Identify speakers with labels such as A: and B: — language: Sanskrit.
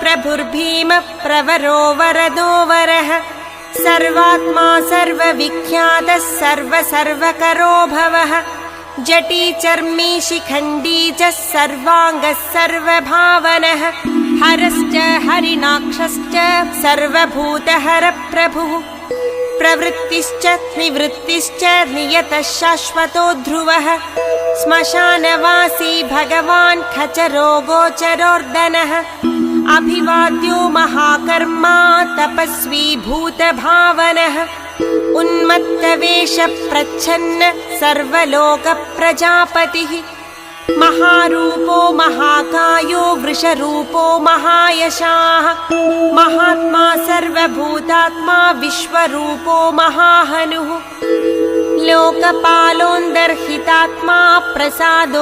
A: प्रभुर्भीमप्रवरो वरदो वरः सर्वात्मा सर्वविख्यातः सर्व सर्वकरो भवः जटी चर्मी शिखण्डी च सर्वाङ्गः सर्वभावनः। हरश्च हरिणाक्षश्च सर्वभूतहरप्रभुः प्रवृत्तिश्च निवृत्तिश्च नियतः शाश्वतो ध्रुवः। श्मशानवासी भगवान् खचरो गोचरोर्दनः अभिवाद्यो महाकर्मा तपस्वी भूतभावनः। उन्मत्तवेषप्रच्छन्न सर्वलोकप्रजापतिः महारूपो महाकायो वृषरूपो महायशाः। महात्मा सर्वभूतात्मा विश्वरूपो महाहनुः। लोकपालोन्दर्हितात्मा प्रसादो